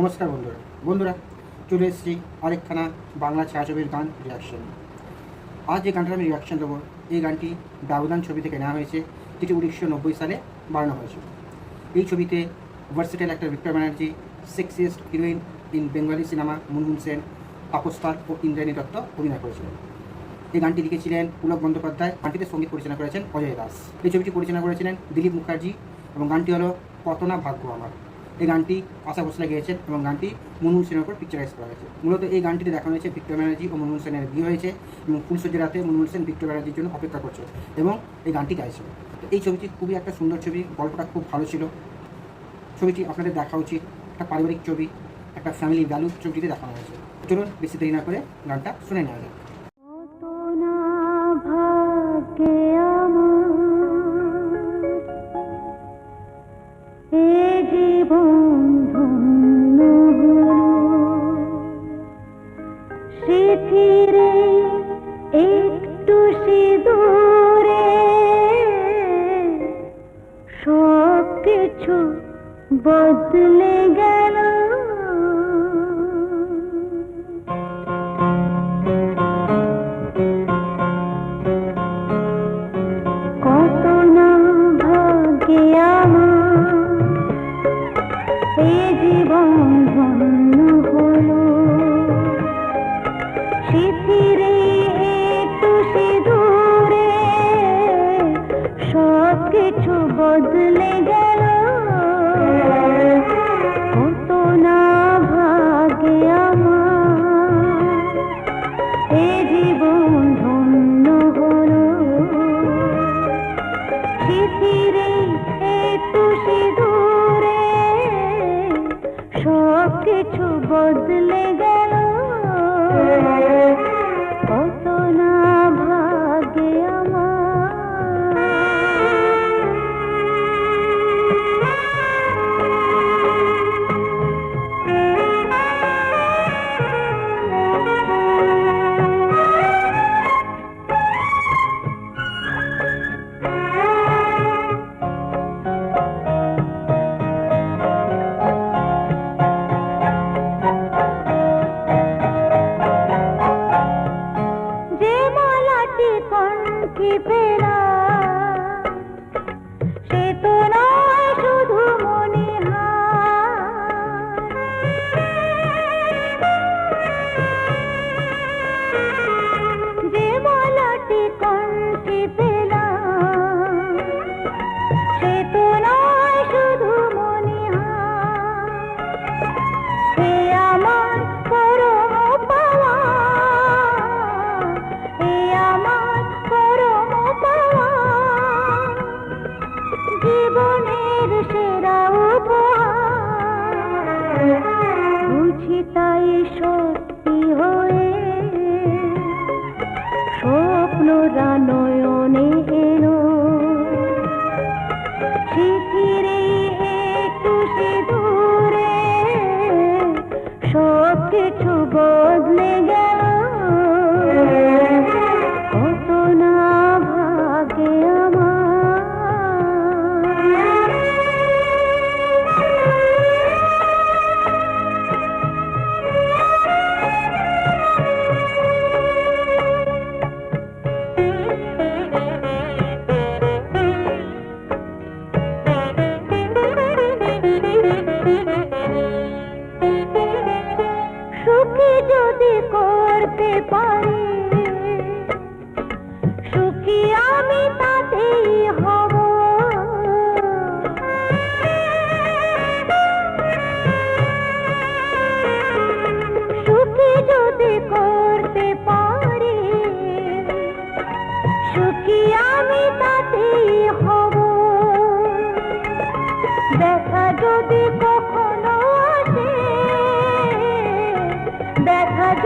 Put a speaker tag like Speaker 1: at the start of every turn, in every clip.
Speaker 1: নমস্কার বন্ধুরা। বন্ধুরা, চলে এসেছি আরেকখানা বাংলা ছায়াছবির গান রিয়াকশন আজ যে গানটার আমি রিয়াকশন দেবো, এই গানটি ব্যবধান ছবি থেকে নেওয়া হয়েছে যেটি উনিশশো নব্বই সালে বানানো হয়েছিল। এই ছবিতে versatile actor Victor Banerjee sexiest heroine in Bengali cinema Moonmoon Sen, Tapas ও ইন্দ্রাণী দত্ত অভিনয় করেছিলেন। এই গানটি লিখেছিলেন পুলক বন্দ্যোপাধ্যায়, গানটিতে সংগীত পরিচালনা করেছেন অজয় দাস। এই ছবিটি পরিচালনা করেছিলেন দিলীপ মুখার্জি এবং গানটি হলো কত না ভাগ্য আমার। এই গানটি আশা ভোসলে গিয়েছেন এবং গানটি মুনমুন সেনের উপর পিকচারাইজ করা হয়েছে। মূলত এই গানটিতে দেখানো হয়েছে ভিক্টর ব্যানার্জি ও মুনমুন সেনের বিয়ে হয়েছে এবং ফুলসজ্জা রাতে মুনমুন সেন ভিক্টর ব্যানার্জির জন্য অপেক্ষা করছে এবং এই গানটি গাইছিল। তো এই ছবিটি খুবই একটা সুন্দর ছবি, গল্পটা খুব ভালো ছিল। ছবিটি আপনাদের দেখা উচিত, একটা পারিবারিক ছবি, একটা ফ্যামিলি ভ্যালু ছবিটিতে দেখানো হয়েছে। চলুন বেশি দেরি না করে গানটা শুনে নেওয়া যাক।
Speaker 2: বদলে বদলে গেল। কত না বুঝি তাই সত্যি হয়ে স্বপ্ন নয়নে করতে পারি। সুখী আমি তাতেই হব। সুখী যদি করতে পারি, সুখী আমি তাতেই হব। দেখা যদি কখনো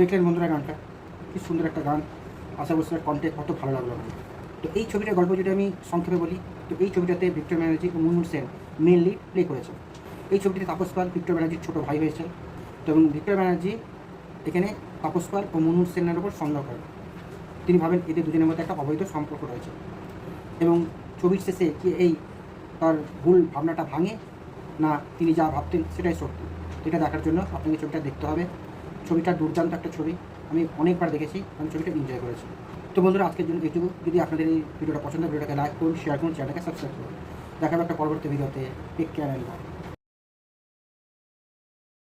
Speaker 1: দেখলেন বন্ধুরা গানটা। কি সুন্দর একটা গান। আশা করছি কন্টেন্ট কত ভালো লাগল তো এই ছবিটার গল্প যদি আমি সংক্ষেপে বলি, তো এই ছবিটাতে ভিক্টর ব্যানার্জি ও মুনমুন সেন মেনলি প্লে করেছে এই ছবিটিতে তাপস পাল, ভিক্টর ব্যানার্জির ছোটো ভাই হয়েছে। তো এবং ভিক্টর ব্যানার্জি এখানে তাপস পাল ও মুনমুন সেনের ওপর সন্দেহ করেন। তিনি ভাবেন এদের দুজনের মধ্যে একটা অবৈধ সম্পর্ক রয়েছে। এবং ছবির শেষে কি এই তার ভুল ভাবনাটা ভাঙে? না, তিনি যা ভাবতেন সেটাই সত্যি। এটা দেখার জন্য আপনাকে ছবিটা দেখতে হবে। ছবিটা দুর্দান্ত একটা ছবি। আমি অনেকবার দেখেছি, আমি ছবিটা এনজয় করেছি। তো বন্ধুরা, আজকের জন্য এইটুকু। যদি আপনাদের এই ভিডিওটা পছন্দ ভিডিওটাকে লাইক করুন শেয়ার করুন চ্যানেলটাকে সাবস্ক্রাইব করুন। দেখাবো একটা পরবর্তী ভিডিওতে। Take care and